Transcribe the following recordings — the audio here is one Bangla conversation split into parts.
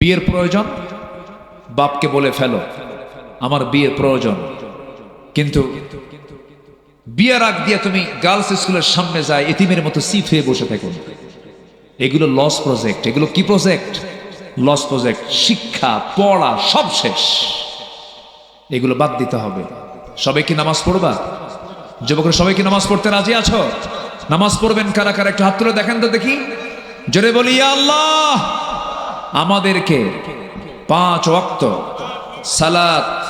বিয়ের প্রয়োজন? বাপকে বলে ফেলো, আমার বিয়ের প্রয়োজন। কিন্তু বিয়ের আগ দিয়ে তুমি গার্লস স্কুলের সামনে যায় এতিমের মতো সিট হয়ে বসে থাকো। এগুলো লস প্রজেক্ট এগুলো কি প্রজেক্ট লস প্রজেক্ট শিক্ষা, পড়া, সব শেষ। এগুলো বাদ দিতে হবে। সবাই কি নামাজ পড়বা? যুবকরা, সবাই কি নামাজ পড়তে রাজি আছো? নামাজ পড়বেন কারা কারা? একটু হাত তুলে দেখেন তো দেখি। জোরে বলি আল্লাহ! আমাদেরকে পাঁচ ওয়াক্ত সালাত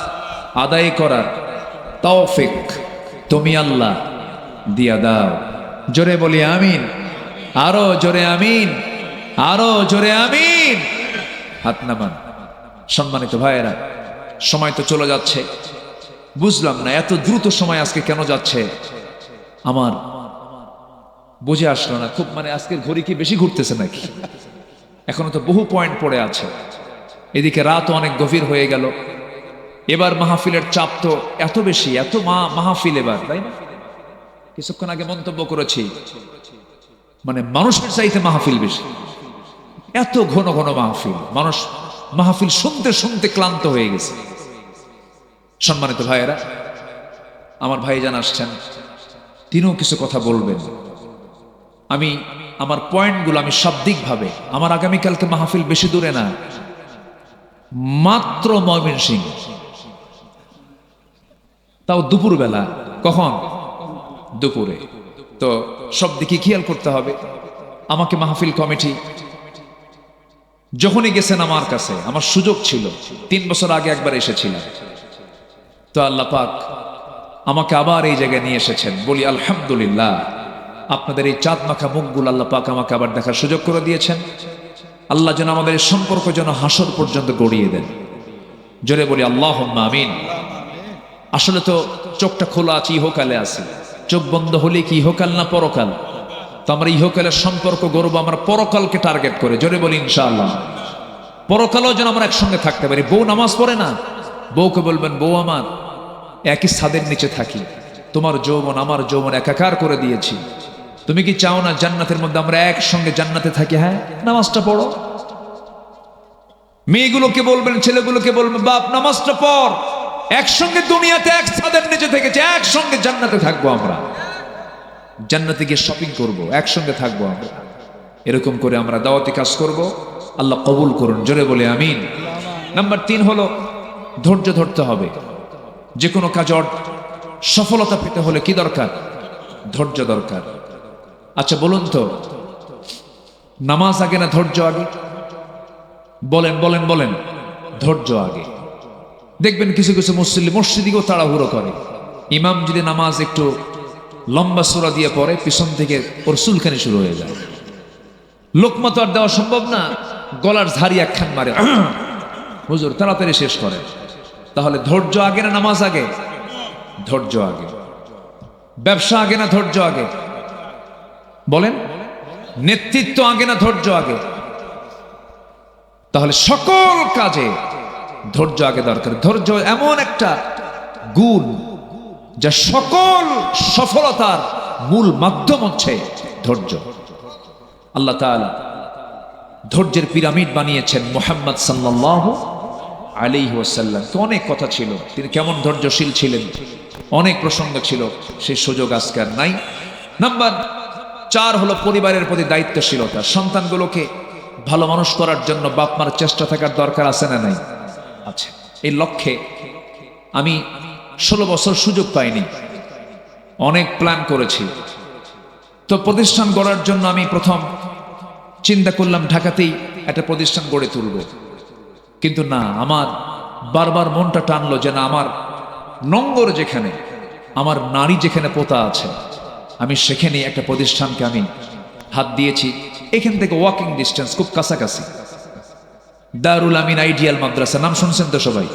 আদায় করার তৌফিক তুমি আল্লাহ দিয়া দাও। জোরে বলি আমিন। আরও জোরে আমিন। আরও জোরে আমিন। হাত নামান। সম্মানিত ভাইয়েরা, সময় তো চলে যাচ্ছে। বুঝলাম না, এত দ্রুত সময় আজকে কেন যাচ্ছে? আমার বুঝে আসলো না, খুব মানে আজকের ঘড়ি কি বেশি ঘুরতেছে নাকি? এখনও তো বহু পয়েন্ট পড়ে আছে। এদিকে রাত অনেক গভীর হয়ে গেল। এবার মাহফিলের চাপ তো এত বেশি, এত মা মাহফিল এবার, তাই না? কিছুক্ষণ আগে মন্তব্য করেছি মানে মানুষের চাইতে মাহফিল বেশি। এত ঘন ঘন মাহফিল, মানুষ মাহফিল শুনতে শুনতে ক্লান্ত হয়ে গেছে। সম্মানিত ভাইয়েরা, আমার ভাই ভাইজান আসছেন, তিনিও কিছু কথা বলবেন। আমি আমার পয়েন্টগুলো আমি শাব্দিকভাবে, আমার আগামীকালকে মাহফিল বেশি দূরে না। মাত্র ময়মন সিং তাও দুপুরবেলা, কখন? দুপুরে। তো সব দিকে খেয়াল করতে হবে। আমাকে মাহফিল কমিটি যখনই গেছেন আমার কাছে, আমার সুযোগ ছিল, তিন বছর আগে একবার এসেছিলাম। তো আল্লাহ পাক আমাকে আবার এই জায়গায় নিয়ে এসেছেন, বলি আলহামদুলিল্লাহ। আপনাদের এই চাঁদ মাখা মুখগুলো আল্লাহ পাক আমাকে আবার দেখার সুযোগ করে দিয়েছেন। আল্লাহ যেন আমাদের এই সম্পর্ক যেন হাসর পর্যন্ত গড়িয়ে দেন। জোরে বলি আল্লাহ আমিন। আসলে তো চোখটা খোলা আছে, ইহকালে আছে। চোখ বন্ধ হলে কি ইহকাল না পরকাল? তো আমরা ইহকালের সম্পর্ক গড়ব, আমরা পরকালকে টার্গেট করে। জোরে বলি, ইনশাআল্লাহ। পরকালও যেন আমরা একসঙ্গে থাকতে পারি। বউ নামাজ পড়ে না? বউকে বলবেন, বউ আমার, একই ছাদের নিচে থাকি। তোমার যৌবন, আমার যৌবন একাকার করে দিয়েছি। তুমি কি চাও না জান্নাতের মধ্যে আমরা একসঙ্গে জান্নাতে থাকি? হ্যাঁ নামাজটা পড়ো। মেয়েগুলোকে বলবেন, ছেলেগুলোকে বলবেন, বাপ, নামাজটা পড়। একসঙ্গে দুনিয়াতে এক ছাদের নিচে থেকেছে একসঙ্গে জান্নাতে থাকব আমরা। জান্নাতে গিয়ে শপিং করব, একসঙ্গে থাকব আমরা। এরকম করে আমরা দাওয়াতি কাজ করব। আল্লাহ কবুল করুন, জোরে বলে আমিন। নাম্বার তিন হলো, ধৈর্য ধরতে হবে। যে কোনো কাজ সফলতা পেতে হলে কি দরকার? ধৈর্য দরকার। আচ্ছা বলুন তো। নামাজ আগে না ধৈর্য আগে? বলেন বলেন বলেন। ধৈর্য আগে। দেখবেন কিছু কিছু মুসলিম মসজিদিকেও তাড়াহুড়ো করে। ইমাম যদি নামাজ একটু লম্বা সুরা দিয়ে পড়ে, পিছন থেকে ওর চুলখানি শুরু হয়ে যায়। লোকমা আর দেওয়া সম্ভব না, গলার ঝাড়ি একখান মারে। হুজুর, তাড়াতাড়ি শেষ করে তাহলে ধৈর্য আগে না নামাজ আগে? ধৈর্য আগে। ব্যবসা আগে না ধৈর্য আগে? বলেন, নেতৃত্ব আগে না ধৈর্য আগে? তাহলে সকল কাজে ধৈর্য আগে দরকার। ধৈর্য এমন একটা গুণ যা সকল সফলতার মূল মাধ্যম হচ্ছে ধৈর্য। আল্লাহ ধৈর্যের পিরামিড বানিয়েছেন মোহাম্মদ সাল্লাহ আলী ওয়াসাল্লাম। তো অনেক কথা ছিল, তিনি কেমন ধৈর্যশীল ছিলেন? অনেক প্রসঙ্গ ছিল সেই সুযোগ আজকার নাই। নাম্বার চার হলো পরিবারের প্রতি দায়িত্বশীলতা। সন্তানগুলোকে ভালো মানুষ করার জন্য বাপ মার চেষ্টা থাকার দরকার আছে না নাই? আছে। এই লক্ষ্যে আমি ষোলো বছর সুযোগ পাইনি। অনেক প্ল্যান করেছি। তো প্রতিষ্ঠান গড়ার জন্য আমি প্রথম চিন্তা করলাম ঢাকাতেই একটা প্রতিষ্ঠান গড়ে তুলব। কিন্তু না, আমার বারবার মনটা টানলো যে না আমার নঙ্গর যেখানে, আমার নারী যেখানে পোতা আছে আমি সেখানে একটা প্রতিষ্ঠানকে আমি হাত দিয়েছি। এখান থেকে ওয়াকিং ডিস্টেন্স খুব কাছাকাছি। দারুল আমিন আইডিয়াল মাদ্রাসা, নাম শুনছেন তো সবাই?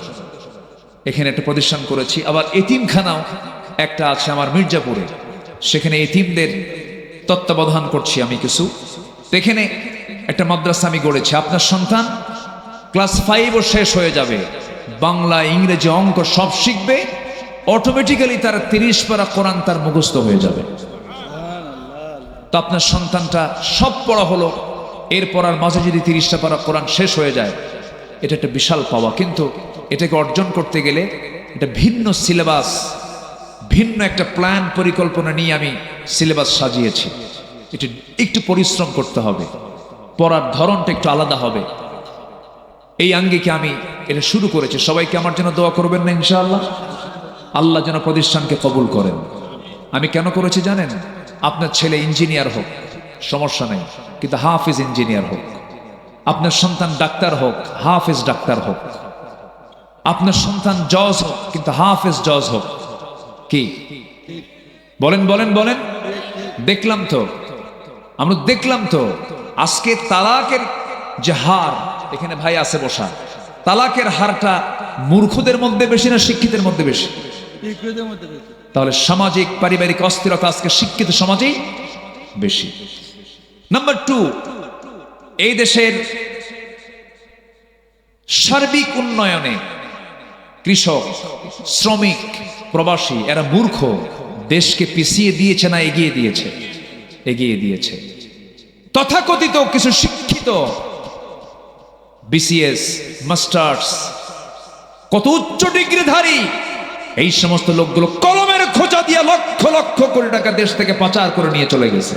এখানে একটা প্রতিষ্ঠান করেছি। আবার এতিমখানাও একটা আছে আমার মির্জাপুরে। সেখানে এতিমদের তত্ত্বাবধান করছি আমি কিছু। এখানে একটা মাদ্রাসা আমি গড়েছি। আপনার সন্তান ক্লাস ফাইভও শেষ হয়ে যাবে। বাংলা, ইংরেজি অঙ্ক সব শিখবে। অটোমেটিক্যালি তার তিরিশ পারা কোরআন তার মুখস্থ হয়ে যাবে। আপনার সন্তানটা সব পড়া হলো এর পড়ার মাঝে যদি তিরিশটা পারা কোরআন শেষ হয়ে যায়, এটা একটা বিশাল পাওয়া। কিন্তু এটাকে অর্জন করতে গেলে এটা ভিন্ন সিলেবাস, ভিন্ন একটা প্ল্যান পরিকল্পনা নিয়ে আমি সিলেবাস সাজিয়েছি। এটি একটু পরিশ্রম করতে হবে, পড়ার ধরনটা একটু আলাদা হবে। এই আঙ্গিকে আমি এটা শুরু করেছি। সবাইকে আমার জন্য দোয়া করবেন না ইনশাআল্লাহ? আল্লাহ যেন প্রতিষ্ঠানকে কবুল করেন। আমি কেন করেছি জানেন? আপনার ছেলে ইঞ্জিনিয়ার হোক, সমস্যা নেই, কিন্তু হাফিজ ইঞ্জিনিয়ার হোক, আপনার সন্তান ডাক্তার হোক, হাফিজ ডাক্তার হোক, আপনার সন্তান জজ হোক, কিন্তু হাফিজ জজ হোক, কি? বলেন বলেন বলেন, দেখলাম তো, আমরা দেখলাম তো, আজকে তালাকের যে হার, এখানে ভাই আছে বসা, তালাকের হারটা মূর্খদের মধ্যে বেশি না শিক্ষিতের মধ্যে বেশি মধ্যে বেশি? তাহলে সামাজিক, পারিবারিক অস্থিরতা আজকে শিক্ষিত সমাজেই বেশি। নাম্বার টু এই দেশের সার্বিক উন্নয়নে কৃষক, শ্রমিক, প্রবাসী, এরা মূর্খ, দেশকে পিছিয়ে দিয়েছে না এগিয়ে দিয়েছে? এগিয়ে দিয়েছে। তথাকথিত কিছু শিক্ষিত বিসিএস, মাস্টার্স, কত উচ্চ ডিগ্রিধারী এই সমস্ত লোকগুলো কলমের খোঁজা দিয়ে লক্ষ লক্ষ কোটি টাকা দেশ থেকে পাচার করে নিয়ে চলে গেছে।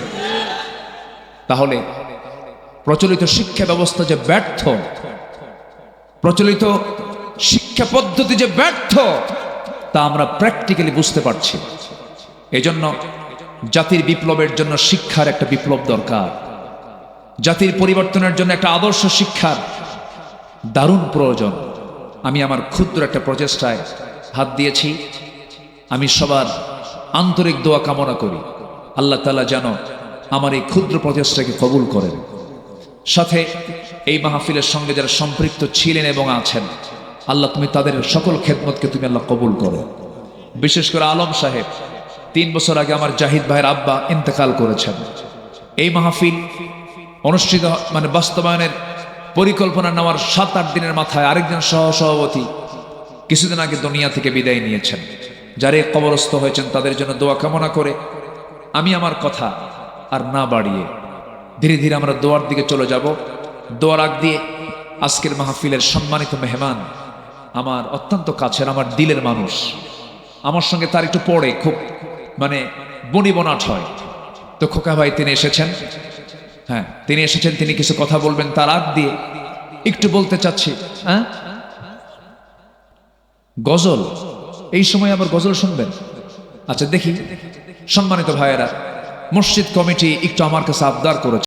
তাহলে প্রচলিত শিক্ষা ব্যবস্থা যে ব্যর্থ, প্রচলিত শিক্ষা পদ্ধতি যে ব্যর্থ, তা আমরা প্র্যাকটিক্যালি বুঝতে পারছি। এজন্য জাতির বিপ্লবের জন্য শিক্ষার একটা বিপ্লব দরকার। জাতির পরিবর্তনের জন্য একটা আদর্শ শিক্ষার দারুণ প্রয়োজন। আমি আমার ক্ষুদ্র একটা প্রচেষ্টায় হাত দিয়েছি। আমি সবার আন্তরিক দোয়া কামনা করি। আল্লাহ তালা যেন আমার এই ক্ষুদ্র প্রচেষ্টাকে কবুল করেন। সাথে এই মাহফিলের সঙ্গে যারা সম্পৃক্ত ছিলেন এবং আছেন, আল্লাহ তুমি তাদের সকল খেদমতকে তুমি আল্লাহ কবুল করো। বিশেষ করে আলম সাহেব, তিন বছর আগে আমার জাহিদ ভাইয়ের আব্বা ইন্তেকাল করেছেন। এই মাহফিল অনুষ্ঠিত মানে বাস্তবায়নের পরিকল্পনা নেওয়ার সাত আট দিনের মাথায় আরেকজন সহ সভাপতি কিছুদিন আগে দুনিয়া থেকে বিদায় নিয়েছেন। যারা কবরস্থ হয়েছেন, তাদের জন্য দোয়া কামনা করে আমি আমার কথা আর না বাড়িয়ে ধীরে ধীরে আমরা দোয়ার দিকে চলে যাব। দোয়ার আগ দিয়ে আজকের মাহফিলের সম্মানিত মেহমান, আমার অত্যন্ত কাছের, আমার দিলের মানুষ, আমার সঙ্গে তার একটু পড়ে খুব মানে বনি বনাট হয়। তো খোকা ভাই, তিনি এসেছেন? হ্যাঁ তিনি এসেছেন, তিনি কিছু কথা বলবেন। তার আগ দিয়ে একটু বলতে চাচ্ছি হ্যাঁ? গজল। এই সময় আবার গজল শুনবেন। আচ্ছা দেখি। সম্মানিত ভাইয়েরা, মসজিদ কমিটি একটু আমার কাছে আবদার করেছে।